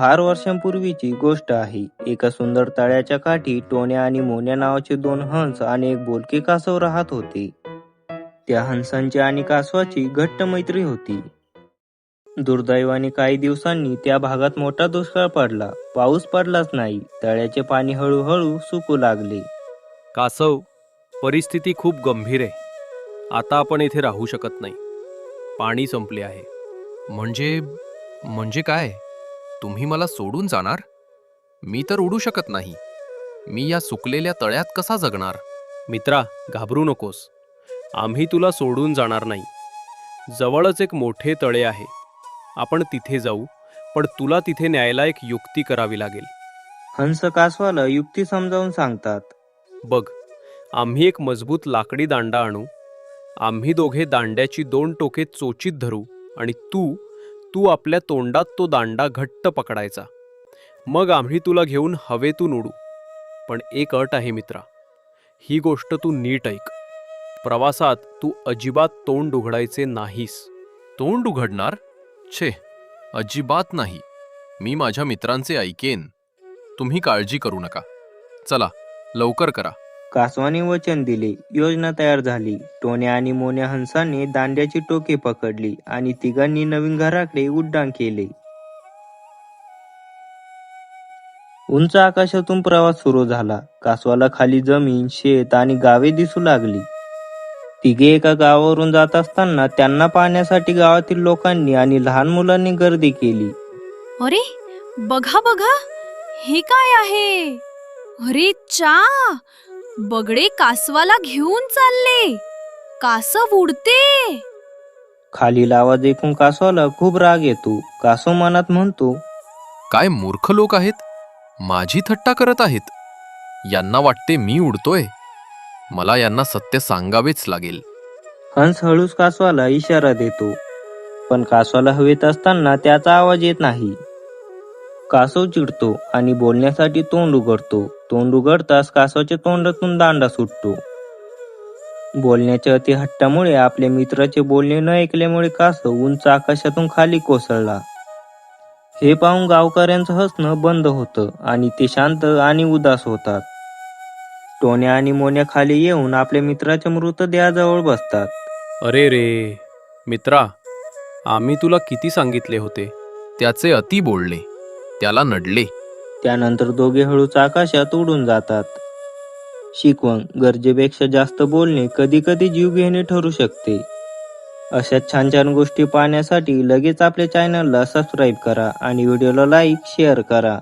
फार वर्षांपूर्वीची गोष्ट आहे. एका सुंदर तळ्याच्या काठी टोन्या आणि मोन्या नावाचे दोन हंस आणि एक बोलके कासव राहत होते. त्या हंसांची आणि कासवाची घट्ट मैत्री होती. दुर्दैवाने काही दिवसांनी त्या भागात मोठा दुष्काळ पडला. पाऊस पडलाच नाही. तळ्याचे पाणी हळूहळू सुकू लागले. कासव परिस्थिती खूप गंभीर आहे. आता आपण इथे राहू शकत नाही. पाणी संपले आहे. म्हणजे म्हणजे काय? तुम्ही मला सोडून जाणार? मी तर उडू शकत नाही. मी या सुकलेल्या तळ्यात कसा जगणार? मित्रा घाबरू नकोस. आम्ही तुला सोडून जाणार नाही. जवळच एक मोठे तळे आहे. आपण तिथे जाऊ पण तुला तिथे न्यायला एक युक्ती करावी लागेल. हंस कासवाला युक्ती समजावून सांगतात. बघ आम्ही एक मजबूत लाकडी दांडा आणू. आम्ही दोघे दांड्याची दोन टोके चोचीत धरू आणि तू तू आपल्या तोंडात तो दांडा घट्ट पकडायचा. मग आम्ही तुला घेऊन हवेतून उडू. पण एक अट आहे मित्रा. ही गोष्ट तू नीट ऐक. प्रवासात तू अजिबात तोंड उघडायचे नाहीस. तोंड उघडणार? छे अजिबात नाही. मी माझ्या मित्रांचे ऐकेन. तुम्ही काळजी करू नका. चला लवकर करा. कासवाने वचन दिले. योजना तयार झाली. टोन्या आणि मोन्या हंसाने दांड्याची टोके पकडली आणि तिघांनी नवीन घराकडे उड्डाण केले. उंच आकाशातून प्रवास सुरू झाला. कासवाला खाली जमीन शेत आणि गावे दिसू लागली. तिघे एका गावावरून जात असताना त्यांना पाहण्यासाठी गावातील लोकांनी आणि लहान मुलांनी गर्दी केली. अरे बघा बघा. हे काय आहे? अरे चा बगडे कासवाला घेऊन चालले. कासव उडते. खालील आवाज ऐकून कासवाला खूप राग येतो. कासव मनात म्हणतो काय मूर्ख लोक आहेत? माझी थट्टा करत आहेत. यांना वाटते मी उडतोय. मला यांना सत्य सांगावेच लागेल. हंस हळूच कासवाला इशारा देतो. पण कासवाला हवेत असताना त्याचा आवाज येत नाही. कासव चिडतो आणि बोलण्यासाठी तोंड उघडतो. तोंड उघडताच कासवाच्या तोंडातून दांडा सुटतो. बोलण्याच्या अति हट्टामुळे आपल्या मित्राचे बोलणे न ऐकल्यामुळे कासव उंच आकाशातून खाली कोसळला. हे पाहून गावकऱ्यांचं हसणं बंद होतं आणि ते शांत आणि उदास होतात. टोन्या आणि मोन्या खाली येऊन आपल्या मित्राच्या मृतदेहाजवळ बसतात. अरे रे मित्रा आम्ही तुला किती सांगितले होते? त्याचे अति बोलले त्याला नडले. त्यानंतर दोघे हळूच आकाशात उडून जातात. शिकवण गरजेपेक्षा जास्त बोलणे कधी कधी जीव घेणे ठरू शकते. अशा छान छान गोष्टी पाहण्यासाठी लगेच आपल्या चॅनलला सबस्क्राईब करा आणि व्हिडिओला लाईक शेअर करा.